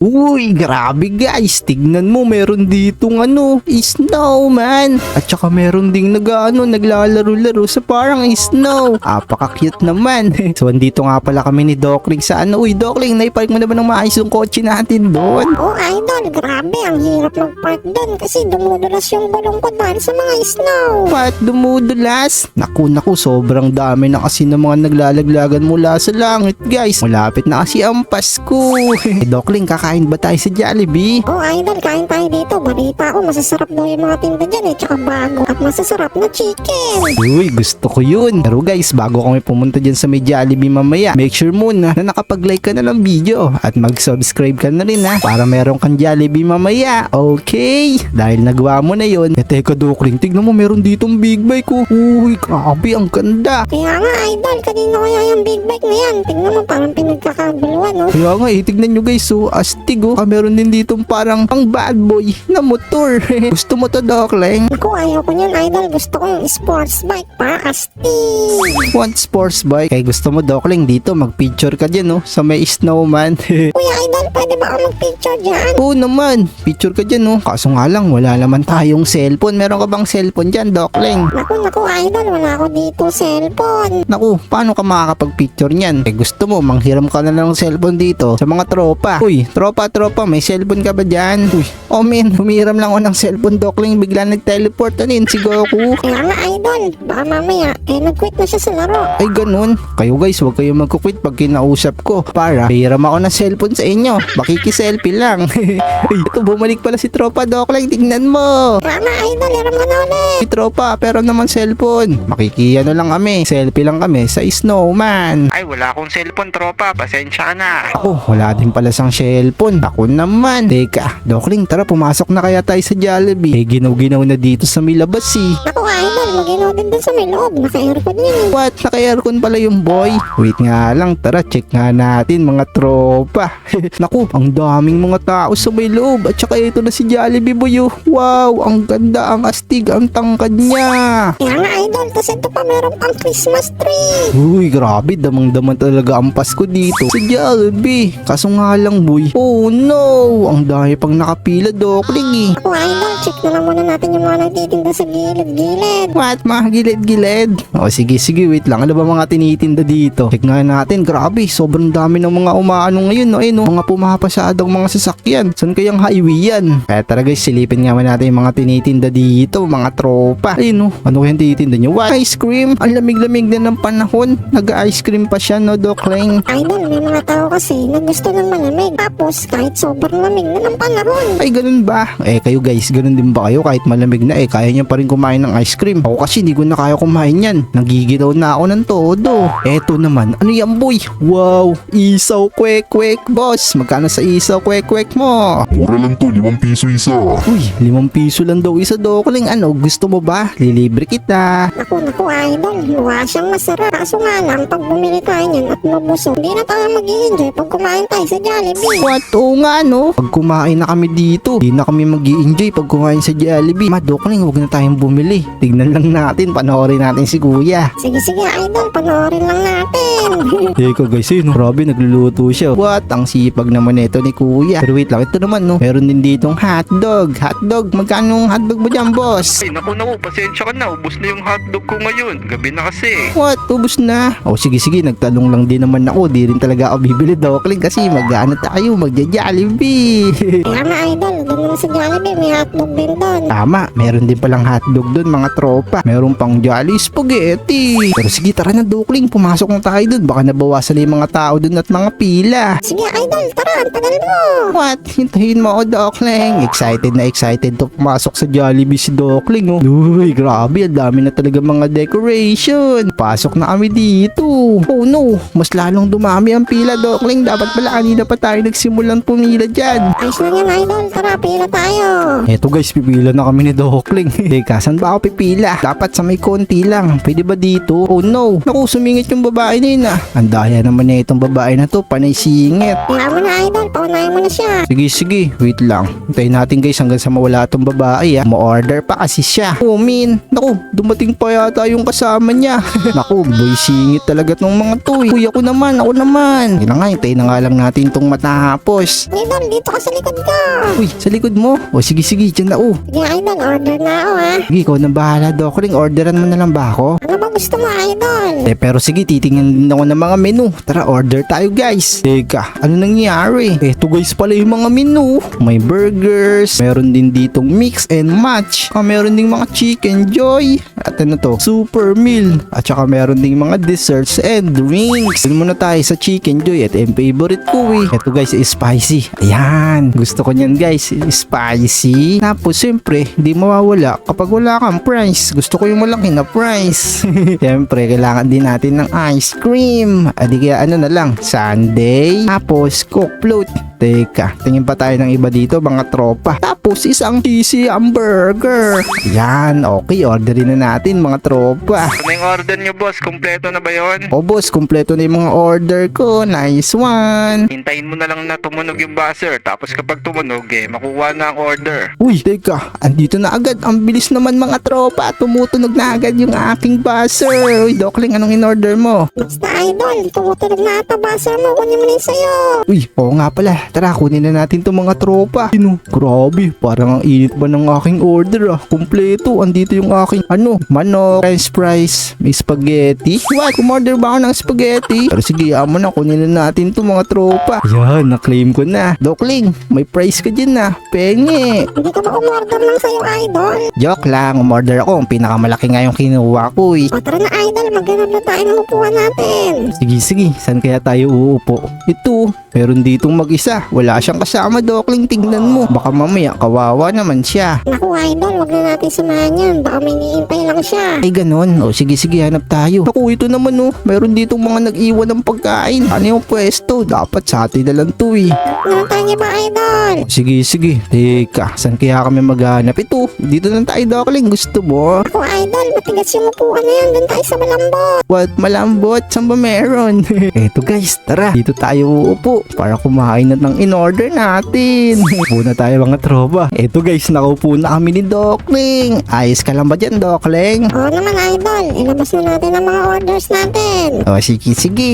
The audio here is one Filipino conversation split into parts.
Uy, grabe guys. Tignan mo, meron ditong ano, snowman. At saka meron ding nag, ano, naglalaro-laro sa parang snow. Apaka-cute naman. so, andito nga pala kami ni Dokling sa ano. Uy, Dokling, naipark mo na ba ng maayos yung kotse natin doon? Oh, idol, grabe. Ang hirap mag-park doon kasi dumudulas yung gulong ko dahil sa mga snow. Pat dumudulas. Naku, naku, sobrang dami na kasi ng mga naglalaglagan mula sa langit, guys. Malapit na kasi ang Pasko. Dokling, kakain ba tayo sa Jollibee? Oh, idol, kain tayo dito. Balita ko, masasarap daw yung mga tinda dyan eh. Tsaka bago at masasarap na chicken. Uy, gusto ko yun. Pero guys, bago kami pumunta dyan sa may Jollibee mamaya, make sure muna na nakapag-like ka na ng video at mag-subscribe ka na rin ha para meron kang Jollibee mamaya. Okay? Dahil nagawa mo na yun, eh teka Dokling, tignan mo meron ditong big bike ko. Uy, grabe, ang ganda. Kaya nga, idol, kanino kaya yung big bike na yan? Tingnan mo, parang pinagkakaguluhan, no? Kaya nga eh, tignan nyo guys, so astig oh. Ah, meron din ditong parang pang bad boy na motor. Gusto mo to, Dokling? Ako, ayaw ko niyan, idol. Gusto ko yung sports bike para astig. Want sports bike? Kaya gusto mo, Dokling, dito mag-picture ka dyan oh, sa may snowman. Kuya, idol, pwede ba ako mag-picture dyan? Oo naman, picture ka dyan, no? Kaso nga lang, wala naman tayong cellphone. Meron ka bang cellphone dyan, Dokling? Naku, naku, idol, wala ako dito cellphone. Naku, paano ka makakapag-picture niyan? Eh gusto mo, manghiram ka na lang ng cellphone dito sa mga tropa. Uy, tropa, tropa, may cellphone ka ba dyan? Uy, oh men, humiram lang ako ng cellphone, Dokling. Bigla nag-teleport na rin si Goku. Kaya nga, idol, baka mamaya, eh, nag-quit na siya sa laro. Ay ganun. Kayo guys, huwag kayo magkukwit pag kinausap ko. Para, hiram ako ng cellphone sa inyo. Makikiselfie lang. Ay, ito, bumalik pala si tropa, Dokling. Tignan mo. Nga, idol, hiram ka na ulit. Hey, tropa, pero naman cellphone. Makikiyano lang kami. Selfie lang kami sa snowman. Ay, wala akong cellphone, tropa. Pasensya ka na. Ako, wala din pala sang cellphone. Ako naman. Teka, Dokling, tara pumasok na kaya tayo sa Jollibee. Eh, ginaw-ginaw na dito sa may labas eh. Naku, idol, mag-ino din dun sa may loob. Naka-aircon yun eh. What? Naka-aircon pala yung boy. Wait nga lang, tara check nga natin mga tropa. Naku, ang daming mga tao sa may loob. At saka ito na si Jollibee boy oh. Wow, ang ganda, ang astig, ang tangkad niya. Kaya nga, idol, tas ito pa meron pang Christmas tree. Uy, grabe, damang-daman talaga ang Pasko dito sa Jollibee. Kaso nga lang, boy. Oh no, ang dami pang nakapila, Dokling eh. Naku, idol, check na lang muna natin yung mga nagtitinda sa gilid-gilid. What? Mga gilid-gilid? O sige, sige, wait lang. Ano ba mga tinitinda dito? Check nga natin. Grabe, sobrang dami ng mga umaano ngayon. No? Ayun, no? Mga pumapasadong mga sasakyan. Saan kayang highway yan? Kaya tara guys, silipin nga natin yung mga tinitinda dito. Mga tropa. Ayun, no? Ano kayang tinitinda nyo? What? Ice cream? Ang lamig-lamig na ng panahon. Nag-ice cream pa siya, no, Doc Lang? Idol, may mga tao kasi na gusto ng malamig. Tapos, kahit sobrang lamig na ng panahon. Ay, ganun ba? Eh, kayo guys, ganun din ba kayo? Kahit malamig na, eh, kaya nyo pa rin kumain ng ice cream. Ako kasi, hindi ko na kaya kumain yan. Nagigilaw na ako ng todo. Eto naman, ano yan, boy? Wow, isaw kwek-kwek, boss. Magkano sa isaw kwek-kwek mo? Mura lang to, limang piso isa. Uy, limang piso lang daw isa, Dokling. Ano, gusto mo ba? Lilibre kita. Naku, naku, idol, mukha siyang masarap. Kaso nga lang, pag bumili tayo niyan at mabusog, hindi na tayo mag enjoy pag kumain tayo sa Jollibee. What? Oo nga, no? Pag kumain na kami dito, di na kami mag enjoy pag kumain sa Jollibee. Ma, Dokling, huwag na tayong bumili. Tignan lang natin, panoorin natin si Kuya. Sige, sige, idol, panoorin lang natin. Teka guys, yun, grabe nagluluto siya. What? Ang sipag naman nito ni Kuya. Pero wait lang, ito naman no. Meron din ditong hotdog. Hotdog, magkano ang hotdog mo dyan, boss? Ay, naku, naku. Pasensya ka na. Ubus na yung hotdog ko ngayon. Gabi na kasi. What? Ubus na? Oh, sige sige, nagtanong lang din naman ako. Di rin talaga ako bibili dokling kasi mag-ano tayo, magja-jollibee. Kaya nga, idol, doon naman sa Jollibee, may hotdog din doon. Tama, meron din palang hotdog doon mga tropa. Meron pang jolly spaghetti. Pero sige, tara na dokling, pumasok na tayo doon. Baka nabawasan na yung mga tao doon at mga pila. Sige, idol, tara, ang tagal mo. What? Hintayin mo ako, Dokling. Excited na excited to pumasok sa Jollibee si Dokling, oh. Uy, grabe. Ang dami na talaga mga decoration. Pasok na kami dito. Oh no, mas lalong dumami ang pila, Dokling. Dapat pala kanina pa tayo nagsimulang pumila dyan. Ayos lang yan, idol. Tara, pila tayo. Eto guys, pipila na kami ni Dokling. Teka, saan ba ako pipila? Dapat sa may konti lang. Pwede ba dito? Oh no, naku, sumingit yung babae na yun ah. Ang daya naman na itong babae na to, panay singit. Kaya mo na, idol. Paunahin mo na siya. Sige, sige. Wait lang. Hintayin natin guys hanggang sa mawala tong babae ah. Ma-order pa kasi siya. Oh, min. Naku, dumating pa yata yung kasama niya. Naku, boy singit talaga tong mga to eh. Uy, ako naman, ako naman. Yun na nga, hintayin na nga lang natin tong matahapon. Tapos, Idol, dito ka sa likod ko. uy, sa likod mo. O sige, sige, dyan na oh. Sige, Idol, order na ako ha. Sige, ikaw na bahala, Dokling. Orderan mo na lang ba ako? Ano ba gusto mo, Idol? Eh, pero sige, titingnan din ako ng mga menu. Tara, order tayo, guys. Teka, ano nangyari? Eto, guys, pala yung mga menu. May burgers, meron din ditong mix and match. Ah, meron ding mga chicken joy. At ano to? Super meal. At saka meron ding mga desserts and drinks. Dun muna tayo sa chicken joy. At yung favorite ko eh. Eto, guys, is spicy. Ayan. Gusto ko niyan, guys. Spicy. Tapos, siyempre, di mawawala kapag wala kang price. Gusto ko yung malaki na price. Siyempre, kailangan din natin ng ice cream. Adi kaya ano na lang, sundae. Tapos, coke float. Teka, tingin pa tayo ng iba dito, mga tropa. Tapos, isang cheesy hamburger. Yan, okay, orderin na natin, mga tropa. Ano yung order nyo boss? Kompleto na ba yon? O boss, kumpleto na yung mga order ko. Nice one. Hintayin mo na lang na tumunog yung buzzer. Tapos kapag tumunog eh, makuha na ang order. Uy, teka, andito na agad. Ang bilis naman mga tropa. Tumutunog na agad yung aking buzzer. Uy, Dokling, anong in-order mo? Basta, Idol, tumutunog na ata basa mo. Kunin mo na yung sayo. Uy, oo nga pala. Tara, kunin na natin itong mga tropa. Sino? Grabe, parang ang init ba ng aking order ah. Kompleto, andito yung aking ano, manok, french fries, may spaghetti. What? Kumorder ba ako ng spaghetti? Pero sige, amo na, kunin na natin itong mga tropa. Yan, na-claim ko na. Dokling, may price ka dyan na. Penge. Hindi ka ba umorder ng sayo, Idol? Joke lang, umorder ako. Ang pinakamalaki nga yung kinuha ko eh. O tara na, Idol, maghanap na tayo ng upuan natin. Sige, sige. Saan kaya tayo uupo? Ito, meron ditong mag-isa. Wala siyang kasama, Dokling. Tingnan mo. Baka mamaya, kawawa naman siya. Naku, Idol, wag na natin samahan yan. Baka may niintay lang siya. Ay, ganon. O, sige, sige, hanap tayo. Naku, ito naman, oh. Meron ditong mga nag-iwan ng pagkain. Ano yung pwesto? Dapat sa atin na lang to, eh. Nantahan niya ba, Idol? O, sige, sige. Teka, saan kaya kami maghanap? Ito, dito lang tayo, Dokling. Gusto mo? Ako, Idol, matigas yung upuan na yan. Doon tayo sa malambot. What? Malambot? Saan ba meron? Eto guys, tara. Dito tayo uupo para kumain na ng in-order natin. Upo na tayo mga tropa. Eto guys, nakaupo na kami ni Dokling. Ayos ka lang ba dyan, Dokling? Oo naman, Idol. Ilabas na natin ang mga orders natin. O sige, sige.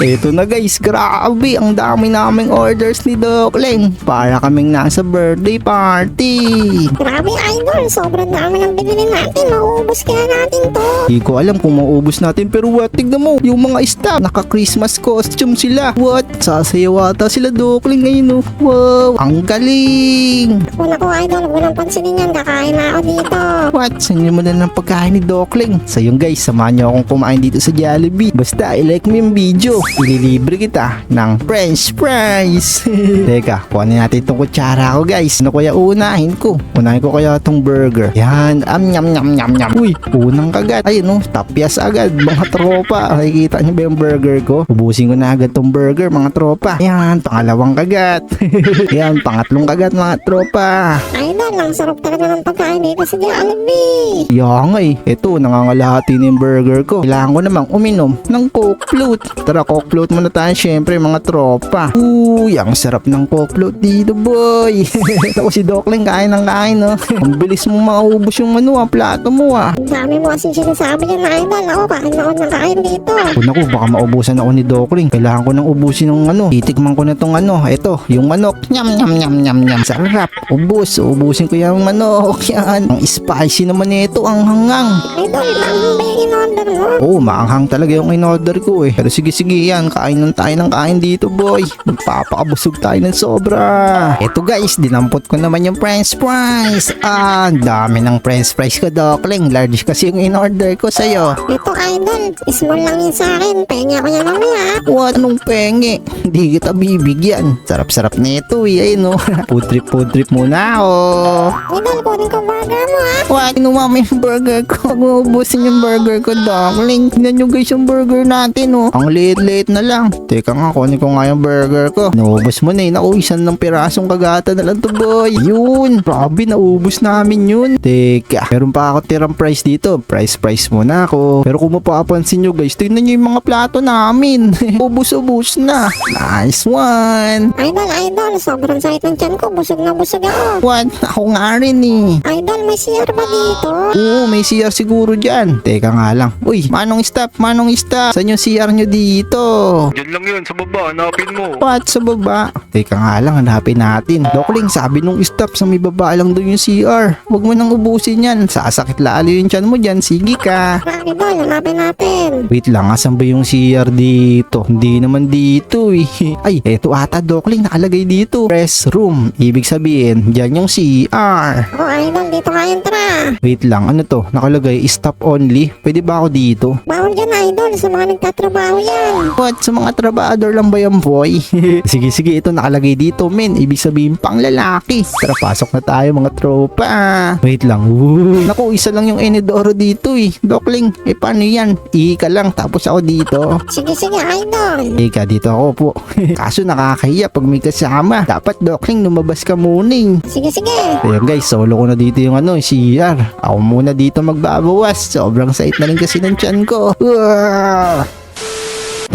Eto na guys, grabe. Ang dami naming orders ni Dokling. Para kaming nasa birthday party. Grabe, Idol. Sobrang dami ng bibili natin. Mauubos kaya natin to. Hindi ko alam kung maubos natin pero what? Tignan mo, yung mga staff, naka-Christmas costume sila. What? Sasayaw ata sila Dokling ngayon oh. Wow, ang galing. Ako na ko, Idol. Huwag mo nang pansinin yan. Kakain na ako dito. What? Saan mo na ng pagkain ni Dokling? So guys, samahan niyo akong kumain dito sa Jollibee. Basta i-like mo yung video. Ililibre kita ng french fries. Teka, kuhanin natin itong kutsara ko guys. Ano kaya unahin ko? Unahin ko kaya itong burger. Yan, am nyam nyam nyam nyam. Uy, unang kagat. Ayun oh, tapyas agad. Mga tropa. Nakikita niyo ba yung burger ko? Ubusin ko na agad tong burger mga tropa. Yan, pangalawang kagat. Yan, pangatlong kagat mga tropa. Idol, ang sarap talaga ng pagkain dito sa Jollibee. Nga eh. Ito, nangangalahati na yung burger ko. Kailangan ko namang uminom ng Coke Float. Tara, Coke Float muna tayo syempre mga tropa. Uy, ang sarap ng Coke Float dito boy. Ako si Dokling kain ng kain no. ang bilis mo maubos yung ano, ang plato mo ah. Ang dami mo kasi sinasabi niya na Idol. Ako, kain ako ng kain dito. Kung ako, baka maubusan ako ni Dokling. Kailangan ko nang ubusin ng ano. Titikman ko na tong ano. Ito, yung manok. Nyam, nyam, nyam, nyam, nyam. Sarap. Ubus. Ubusin ko yung manok. Yan. Ang spicy naman nito. Ang hangang. Idol, maanghang talaga yung in-order ko eh. Pero sige sige yan, kain lang tayo ng kain dito boy. Magpapakabusog tayo ng sobra. Eto guys, dinampot ko naman yung french fries. Ah, dami ng french fries ko Dokling. Large kasi yung in-order ko sa'yo. Ito, Idol. Small lang yun sa akin. Pengi ako yan mamaya. What? Anong penge? Hindi kita bibigyan. Sarap-sarap nito eh. Ayun no. food trip, food trip muna ako. Idol, kunin ko burger mo ha. What? Inuwa mo yung burger ko. Huwag mo ubusin yung burger ko, Dokling. Tingnan nyo guys yung burger natin, oh. Ang liit-liit na lang. Teka nga, kunin ko nga yung burger ko. Naubos mo na eh. Naku, isang ng pirasong kagata na lang to, boy. Yun. Grabe, naubos namin yun. Teka, meron pa ako tirang price dito. Price, price muna ako. Pero kung mapapansin nyo guys, tingnan nyo yung mga plato namin. Ubus-ubus na. Nice one. Idol, Idol. Sobrang sakit ng tiyan ko. Busog na busog ako. What? Ako nga rin eh. Idol, may CR ba dito? Oo, may CR siguro dyan. Teka nga lang. Uy, manong stop, manong stop. Saan yung CR nyo dito? Diyan lang yun, sa baba, hanapin mo. What? Sa baba? Teka nga lang, hanapin natin. Dokling, sabi nung stop sa may baba lang doon yung CR. Huwag mo nang ubusin yan. Sasakit lalo yung tiyan mo dyan. Sige ka. Idol, hanapin natin. Wait lang, asan ba yung CR dito? Hindi naman dito eh. Ay, eto ata Dokling, nakalagay dito. Restroom. Ibig sabihin, dyan yung CR. Oh, idol, dito kayo tara. Wait lang, ano to? Nakalagay, stop only. Pwede ba ako dito? Bawal dyan, idol, sa mga nagtatrabaho yan. What? Sa mga trabador lang ba yan, boy? sige, sige, ito nakalagay dito, men. Ibig sabihin, pang lalaki. Tara, pasok na tayo, mga tropa. Wait lang. Ooh. Naku, isa lang yung Enedoro dito eh. Dokling, eh paano yan? Ika lang, tapos ako dito. Sige, sige, idol. Ika, dito ako po. Kaso nakakahiya pag may kasama. Dapat, Dokling, lumabas ka muna eh. Sige, sige. Ayan guys, solo ko na dito yung ano, CR. Ako muna dito magbabawas. Sobrang sait na rin kasi ng tiyan ko. Uah!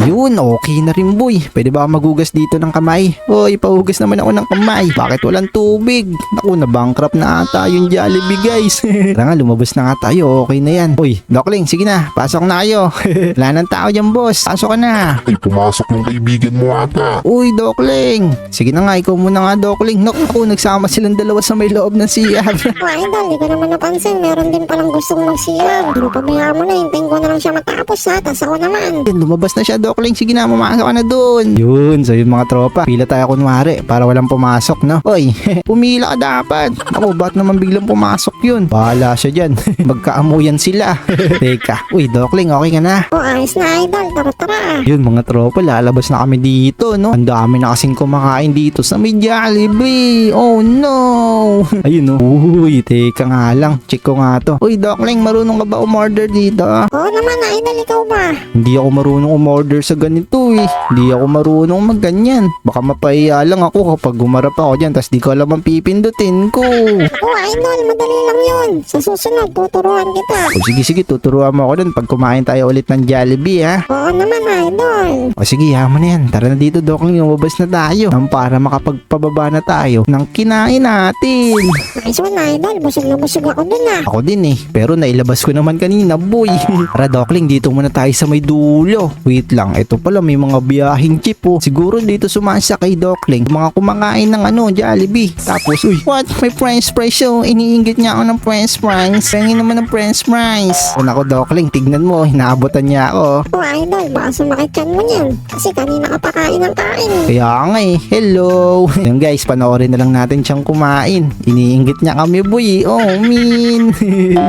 Yun, okay na rin boy. Pwede ba ako magugas dito ng kamay? Hoy, pahugas naman ako ng kamay. Bakit walang tubig? Naku, na bankrupt na ata yung Jollibee guys. Tara nga, lumabas na nga tayo. Okay na yan. Uy, Dokling, sige na. Pasok na kayo. Wala nang tao dyan boss. Pasok ka na. Ay, pumasok yung kaibigan mo ata. Uy, Dokling. Sige na nga, ikaw muna nga, Dokling. Naku, ako, nagsama silang dalawa sa may loob ng CR. Idol, di ko naman napansin. Meron din palang gustong mag-CR. Pero pabayaan mo na, hintayin ko na lang siya matapos ha. Tas ako naman. Yan, lumabas na siya, Dokling. Sige na, mamasok ka na doon. Yun, so yun mga tropa. Pila tayo kunwari para walang pumasok, no? Oy, pumila ka dapat. Ako, ba't naman biglang pumasok yun? Bahala siya dyan. Magkaamuyan sila. Teka, uy, Dokling, okay ka na? Oh, ayos na, idol. Tara, tara. Yun mga tropa, lalabas na kami dito, no? Ang dami na kasing kumakain dito sa may Jollibee. Oh no! Ayun, no? Uy, teka nga lang. Check ko nga to. Uy, Dokling, marunong ka ba umorder dito? Oo naman, idol, ikaw ba? Hindi ako marunong umorder sa ganito eh. Hindi ako marunong magganyan. Baka mapahiya lang ako kapag gumarap ako dyan tas di ko alam ang pipindutin ko. Oh, idol, madali lang yun. Sa susunod, tuturuan kita. O sige sige tuturuan mo ako dun pag kumain tayo ulit ng Jollibee ha. Oo naman, idol. O sige yaman na yan. Tara na dito Dokling lumabas na tayo. Nang para makapagpababa na tayo ng kinain natin. Nice one, idol. Busog na busog ako dun ah. Ako din eh. Pero nailabas ko naman kanina boy. Tara Dokling dito muna tayo sa may dulo. Wait lang. Ito pala may mga biyahing jeep oh. Siguro dito sumasa kay Dokling. Mga kumakain ng ano Jollibee. Tapos uy what? May french fries oh. Iniinggit niya ako ng french fries. Pengin naman ng french fries. O nako Dokling tignan mo. Hinaabotan niya ako. Oh, idol, baka sumakit yan mo niyan. Kasi kanina ka pa kain ng kain. Kaya nga eh. Hello. Yan guys panoorin na lang natin siyang kumain. Iniinggit niya kami boy. Oh min.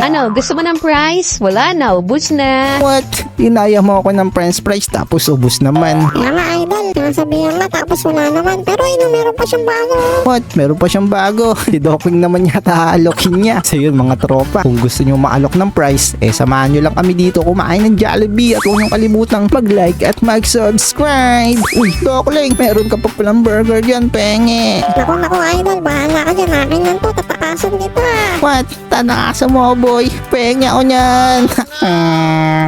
Ano, gusto mo ng prize? Wala na, ubus na. What? Inaya mo ako ng french fries tapos ubus naman. Kaya nga, idol. Nasabihan nga, tapos wala naman. Pero ino, meron pa siyang bago. What? Meron pa siyang bago. Si Dokling naman yata alokin niya. So yun mga tropa, kung gusto nyo maalok ng price, eh samahan nyo lang kami dito kumain ng Jollibee at huwag nyo kalimutang mag-like at mag-subscribe. Uy, Dokling, meron ka pa palang burger dyan, penge. Naku, naku, idol. Bahala ka dyan. Akin lang to. Tatakasan kita. What? Tanasa mo, boy. Penge ako niyan.